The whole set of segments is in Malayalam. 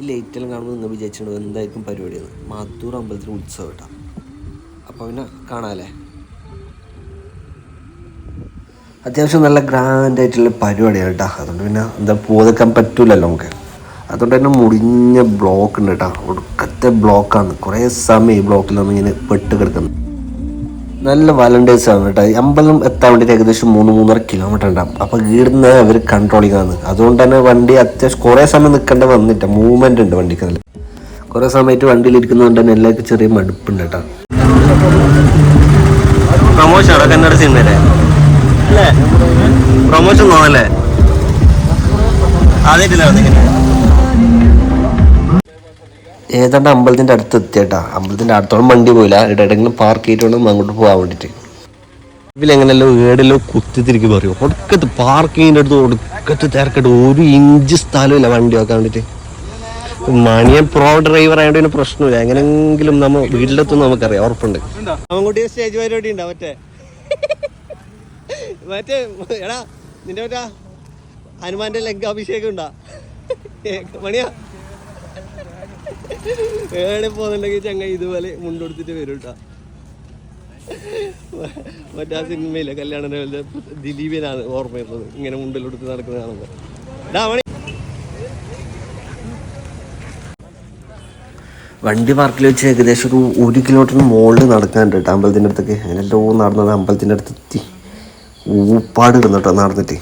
ഈ ലൈറ്റെല്ലാം കാണുമ്പോൾ നിങ്ങൾ വിചാരിച്ചിട്ടുണ്ട് എന്തായിരിക്കും പരിപാടിയെന്ന്. മാത്തൂർ അമ്പലത്തിൽ ഉത്സവം കേട്ടോ. അപ്പോൾ പിന്നെ കാണാമല്ലേ അത്യാവശ്യം നല്ല ഗ്രാൻഡ് ആയിട്ടുള്ള പരിപാടിയാണ് കേട്ടോ. അതുകൊണ്ട് പിന്നെ എന്താ പോതക്കാൻ പറ്റൂലല്ലോ നമുക്ക്. അതുകൊണ്ട് തന്നെ മുടിഞ്ഞ ബ്ലോക്ക് ഉണ്ട് കേട്ടോ. ഒടുക്കത്തെ ബ്ലോക്കാണ് കുറേ സമയം ഈ ബ്ലോക്കിൽ നമ്മൾ ഇങ്ങനെ പെട്ട് കിടക്കുന്നത് നല്ല വലണ്ടേഴ്സ് ആണ് കേട്ടോ അമ്പലം എത്താൻ വേണ്ടിയിട്ട് ഏകദേശം മൂന്ന് മൂന്നര കിലോമീറ്റർ ഉണ്ടാകും അപ്പോൾ ഗീർന്ന് അവർ കൺട്രോളിങ് ആണ്. അതുകൊണ്ട് തന്നെ വണ്ടി അത്യാവശ്യം കുറേ സമയം നിൽക്കേണ്ട വന്നിട്ട് മൂവ്മെന്റ് ഉണ്ട് വണ്ടിക്ക് നല്ല കുറേ സമയത്ത് വണ്ടിയിൽ ഇരിക്കുന്നതുകൊണ്ട് തന്നെ എല്ലാവർക്കും ചെറിയ മടുപ്പുണ്ട് കേട്ടോ. പ്രൊമോഷൻ കന്നഡ സിനിമയിലെ പ്രൊമോഷൻ തോന്നല്ലേ? ആദ്യമായിട്ടില്ല ഏതാണ്ട് അമ്പലത്തിന്റെ അടുത്ത് എത്തിയേട്ടാ. അമ്പലത്തിന്റെ അടുത്തോളം വണ്ടി പോയില്ല. ഇടയിടെങ്കിലും പാർക്ക് ചെയ്തിട്ട് വേണം അങ്ങോട്ട് പോകാൻ വേണ്ടിയിട്ട് ഇതിലെങ്ങനെയല്ലോ ഏടെല്ലോ കുത്തിത്തിരിക്കും പറയും ഒടുക്കത്ത് പാർക്കിങ്ങിന്റെ അടുത്ത് ഒടുക്കത്ത് തിരക്കിട്ട് ഒരു ഇഞ്ച് സ്ഥലമില്ല വണ്ടി വെക്കാൻ വേണ്ടിയിട്ട് മണിയൻ പ്രോ ഡ്രൈവർ ആയതുകൊണ്ട് പിന്നെ പ്രശ്നമില്ല. എങ്ങനെങ്കിലും നമ്മൾ വീട്ടിലെത്തും നമുക്കറിയാം. ഉറപ്പുണ്ട്. അവൻകുട്ടി സ്റ്റേജ് പരിപാടി ഉണ്ടോ? മറ്റേ. മറ്റേ എടാ നിന്റെ മറ്റാ ഹനുമാന്റെ ലെഗ് അഭിഷേകം ഉണ്ടാ? മണിയാ. ഏടെ പോകുന്നുണ്ടെങ്കിൽ ചങ്ങ ഇതുപോലെ മുണ്ടെടുത്തിട്ട് വരും കേട്ടോ. മറ്റേ സിനിമയിലെ കല്യാണ ദിലീപിനാണ് ഓർമ്മ വരുന്നത്. ഇങ്ങനെ മുണ്ടിലെടുത്ത് നടക്കുന്നത് കാണുമ്പോൾ വണ്ടി പാർക്കിൽ വെച്ച് ഏകദേശം ഒരു ഒരു കിലോമീറ്ററിന് മുകളിൽ നടക്കാനുണ്ട് കേട്ടോ അമ്പലത്തിന്റെ അടുത്തേക്ക്. അതിനെല്ലോ നടന്നത് അമ്പലത്തിന്റെ അടുത്ത് എത്തി ഊപ്പാട് ഇടുന്നു കേട്ടോ നടന്നിട്ട്.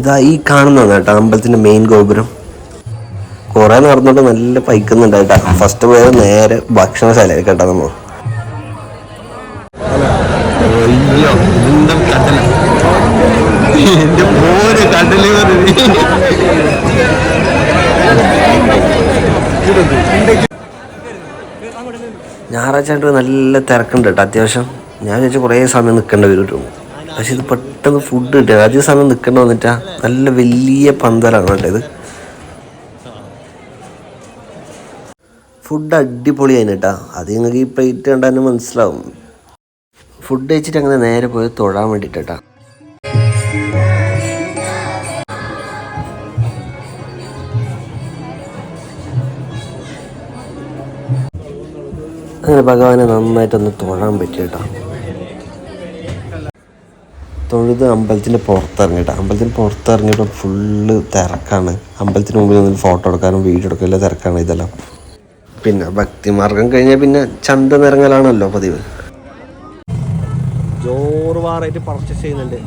ഇതാ ഈ കാണുന്നതാണ് കേട്ടോ അമ്പലത്തിന്റെ മെയിൻ ഗോപുരം. കുറേ നടന്നിട്ട് നല്ല പൈക്കുന്നുണ്ട് കേട്ടോ. ഫസ്റ്റ് പോയത് നേരെ ഭക്ഷണശാലയിൽ കേട്ടോ നമ്മൾ ഞായറാഴ്ച നല്ല തിരക്കുണ്ട് കേട്ടോ അത്യാവശ്യം. ഞാൻ വിചാരിച്ചു കുറേ സമയം നിൽക്കേണ്ടി വരും പക്ഷെ ഇത് ഫുഡ് കിട്ടുക അധികം സമയം നിൽക്കേണ്ട വന്നിട്ടാ. നല്ല വലിയ പന്തലാണ് വേണ്ടത് ഫുഡ് അടിപൊളിയായിരുന്നു കേട്ടാ. അത് നിങ്ങൾക്ക് ഈ പ്ലേറ്റ് കണ്ടാൽ മനസ്സിലാവും. ഫുഡ് കഴിച്ചിട്ട് അങ്ങനെ നേരെ പോയി തൊഴാൻ വേണ്ടിയിട്ടാ അങ്ങനെ ഭഗവാനെ നന്നായിട്ടൊന്ന് തൊഴാൻ പറ്റിയിട്ടാണ് തൊഴുത് അമ്പലത്തിന്റെ പുറത്തിറങ്ങിയിട്ട്. അമ്പലത്തിന് പുറത്തിറങ്ങിയിട്ട് ഫുള്ള് തിരക്കാണ്. അമ്പലത്തിന് മുമ്പിൽ നിന്ന് ഫോട്ടോ എടുക്കാനും വീഡിയോ എടുക്കാനും എല്ലാം തിരക്കാണ് ഇതെല്ലാം. പിന്നെ ഭക്തിമാർഗം കഴിഞ്ഞാൽ പിന്നെ ചന്ത നിറങ്ങലാണല്ലോ പതിവ്. ജോറ് വാറായിട്ട് പർച്ചേസ് ചെയ്യുന്നുണ്ട്.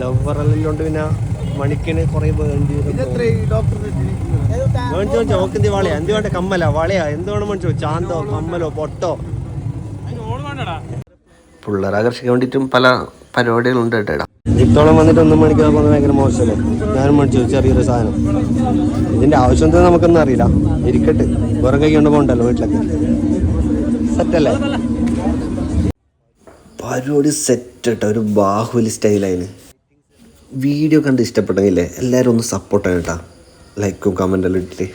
ലവറെല്ലാം കൊണ്ട് പിന്നെ മണിക്കിന് കുറേ വേണ്ടി എന്ത് വളയാ? എന്ത് വേണ്ട കമ്മല? വളയാ? എന്ത് വേണം മേടിച്ചോ ചാന്തോ കമ്മലോ പൊട്ടോ? പിള്ളേരെ ആകർഷിക്കാൻ വേണ്ടിയിട്ടും പല പരിപാടികളുണ്ട് കേട്ടോ ഇത്തോളം വന്നിട്ട് ഒന്നും മേടിക്കാൻ പോകുന്നത് ഭയങ്കര മോശമല്ലേ? ഞാനും മേടിച്ചു ചെറിയൊരു സാധനം. ഇതിന്റെ ആവശ്യം എന്താ നമുക്കൊന്നും അറിയില്ല. ഇരിക്കട്ടെ. വേറെ കൈ കൊണ്ട് പോകണ്ടല്ലോ വീട്ടിലൊക്കെ. സെറ്റല്ലേ പരിപാടി സെറ്റ് കേട്ടോ. ഒരു ബാഹുലി സ്റ്റൈലായിന് വീഡിയോ കണ്ട് ഇഷ്ടപ്പെട്ടെങ്കിലേ എല്ലാവരും ഒന്ന് സപ്പോർട്ട് ചെയ്യണം കേട്ടോ. ലൈക്കും കമന്റെല്ലാം ഇട്ടിട്ട്.